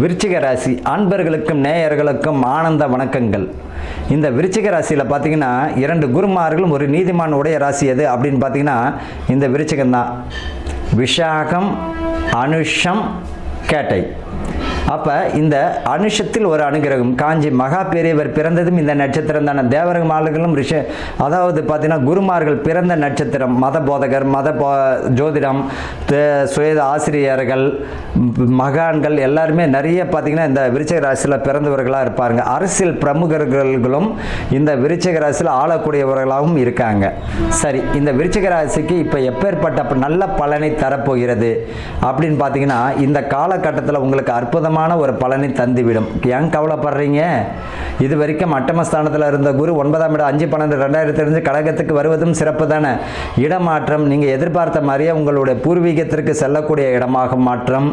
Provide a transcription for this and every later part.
விருச்சிக ராசி அன்பர்களுக்கும் நேயர்களுக்கும் ஆனந்த வணக்கங்கள். இந்த விருச்சிக ராசியில் பார்த்தீங்கன்னா இரண்டு குருமார்களும் ஒரு நீதிமான் உடைய ராசி எது அப்படின்னு பார்த்தீங்கன்னா இந்த விருச்சிகம்தான். விஷாகம் அனுஷம் கேட்டை. அப்போ இந்த அனுஷத்தில் ஒரு அனுகிரகம். காஞ்சி மகா பெரியவர் பிறந்ததும் இந்த நட்சத்திரம் தானே. தேவரக மாலுகளும் ரிஷ அதாவது பார்த்தீங்கன்னா குருமார்கள் பிறந்த நட்சத்திரம். மத போதகர் மத போ ஜோதிடம் சுயத ஆசிரியர்கள் மகான்கள் எல்லாருமே நிறைய பார்த்தீங்கன்னா இந்த விருச்சக ராசியில் பிறந்தவர்களாக இருப்பாருங்க. அரசியல் பிரமுகர்களும் இந்த விருச்சக ராசியில் ஆளக்கூடியவர்களாகவும் இருக்காங்க. சரி இந்த விருச்சக ராசிக்கு இப்போ எப்பேற்பட்ட நல்ல பலனை தரப்போகிறது? அப்படின்னு பார்த்தீங்கன்னா இந்த காலகட்டத்தில் உங்களுக்கு அற்புதமான ஒரு பலனை தந்துவிடும். ஏன் கவலைப்படுறீங்க? இது வரைக்கும் அட்டமஸ்தானத்தில் இருந்த குரு ஒன்பதாம் இடம் அஞ்சு பன்னெண்டு ரெண்டாயிரத்தி அஞ்சு கடகத்துக்கு வருவதும் சிறப்பு தானே? இடமாற்றம் நீங்கள் எதிர்பார்த்த மாதிரியே உங்களுடைய பூர்வீகத்திற்கு செல்லக்கூடிய இடமாக மாற்றம்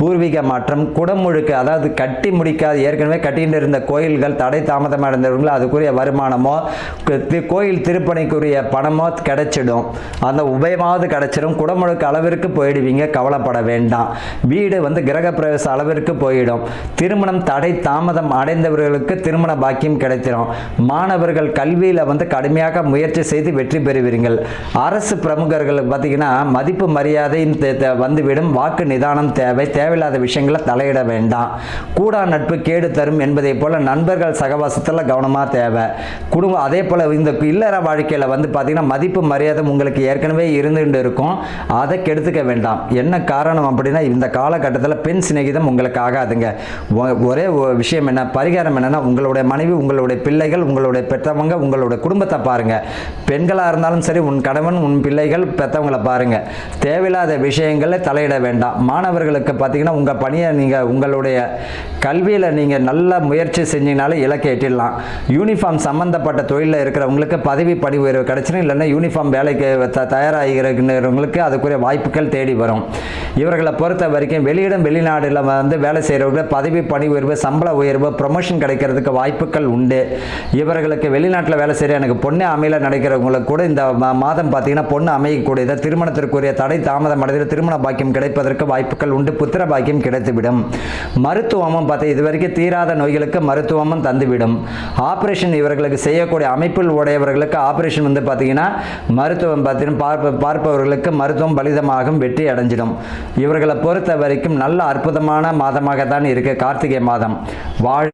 பூர்வீக மாற்றம் குடமுழுக்கு அதாவது கட்டி முடிக்காத ஏற்கனவே கட்டிகிட்டு இருந்த கோயில்கள் தடை தாமதமாக இருந்தவர்கள் அதுக்குரிய வருமானமோ கோயில் திருப்பணிக்குரிய பணமோ கிடைச்சிடும். அந்த உபயமாவது கிடைச்சிடும் குடமுழுக்கு அளவிற்கு போயிடுவீங்க. கவலைப்பட வேண்டாம். வீடு வந்து கிரகப்பிரவேச அளவிற்கு போய் போயிடும். திருமணம் தடை தாமதம் அடைந்தவர்களுக்கு திருமண பாக்கியம் கிடைத்திடும் மாணவர்கள் கல்வியில் வந்து கடுமையாக முயற்சி செய்து வெற்றி பெறுவீர்கள். அரசு பிரமுகர்கள் பார்த்தீங்கன்னா மதிப்பு மரியாதை வந்துவிடும். வாக்கு நிதானம் தேவை. தேவையில்லாத விஷயங்களை தலையிட வேண்டாம். கூடா நட்பு கேடு தரும் என்பதை போல நண்பர்கள் சகவாசத்தில் கவனமாக தேவை. குடும்பம் அதே போல் இந்த இல்லற வாழ்க்கையில் வந்து பார்த்தீங்கன்னா மதிப்பு மரியாதை உங்களுக்கு ஏற்கனவே இருந்துகிட்டு இருக்கும். அதை கெடுத்துக்க வேண்டாம். என்ன காரணம் அப்படின்னா இந்த காலகட்டத்தில் பெண் சிநேகிதம் உங்களுக்காக ஆகாதுங்க. ஒரே விஷயம் என்ன? பரிகாரம் என்னென்னா உங்களுடைய மனைவி உங்களுடைய பிள்ளைகள் உங்களுடைய பெற்றவங்க உங்களுடைய குடும்பத்தை பாருங்க. பெண்களாக இருந்தாலும் சரி உன் கணவன் உன் பிள்ளைகள் பெற்றவங்களை பாருங்கள் தேவையில்லாத விஷயங்களை தலையிட வேண்டாம். மாணவர்களுக்கு பார்த்தீங்கன்னா உங்கள் பணியை நீங்கள் உங்களுடைய கல்வியில் நீங்கள் நல்ல முயற்சி செஞ்சீங்கனாலே இலக்கை எட்டிடலாம். யூனிஃபார்ம் சம்மந்தப்பட்ட தொழிலில் இருக்கிறவங்களுக்கு பதவி படி உயர்வு கிடைச்சிடும் இல்லைன்னா யூனிஃபார்ம் வேலைக்கு த தயாராகிறவங்களுக்கு அதுக்குரிய வாய்ப்புகள் தேடி வரும். இவர்களை பொறுத்த வரைக்கும் வெளியிடம் வெளிநாடுல வந்து வேலை செய்கிறவங்க பதவி பணி உயர்வு சம்பள உயர்வு ப்ரொமோஷன் கிடைக்கிறதுக்கு வாய்ப்புகள் உண்டு. இவர்களுக்கு வெளிநாட்டில் வேலை செய்கிற எனக்கு பொண்ணு அமையல நடக்கிறவங்களுக்கு கூட இந்த மாதம் பார்த்தீங்கன்னா பொண்ணு அமையக்கூடியது. திருமணத்திற்குரிய தடை தாமதம் அடைந்து திருமண பாக்கியம் கிடைப்பதற்கு வாய்ப்புகள் உண்டு. புத்திர பாக்கியம் கிடைத்துவிடும். மருத்துவமும் பார்த்து இதுவரைக்கும் தீராத நோய்களுக்கு மருத்துவமும் தந்துவிடும். ஆப்ரேஷன் இவர்களுக்கு செய்யக்கூடிய அமைப்பில் உடையவர்களுக்கு ஆப்ரேஷன் வந்து பார்த்தீங்கன்னா மருத்துவம் பார்த்தீங்கன்னா பார்ப்ப பார்ப்பவர்களுக்கு மருத்துவம் பலிதமாகும் வெற்றி அடைஞ்சிடும். இவர்களை பொறுத்த வரைக்கும் நல்ல அற்புதமான மாதம் மாதமாக தான் இருக்கு கார்த்திகை மாதம். வாழ்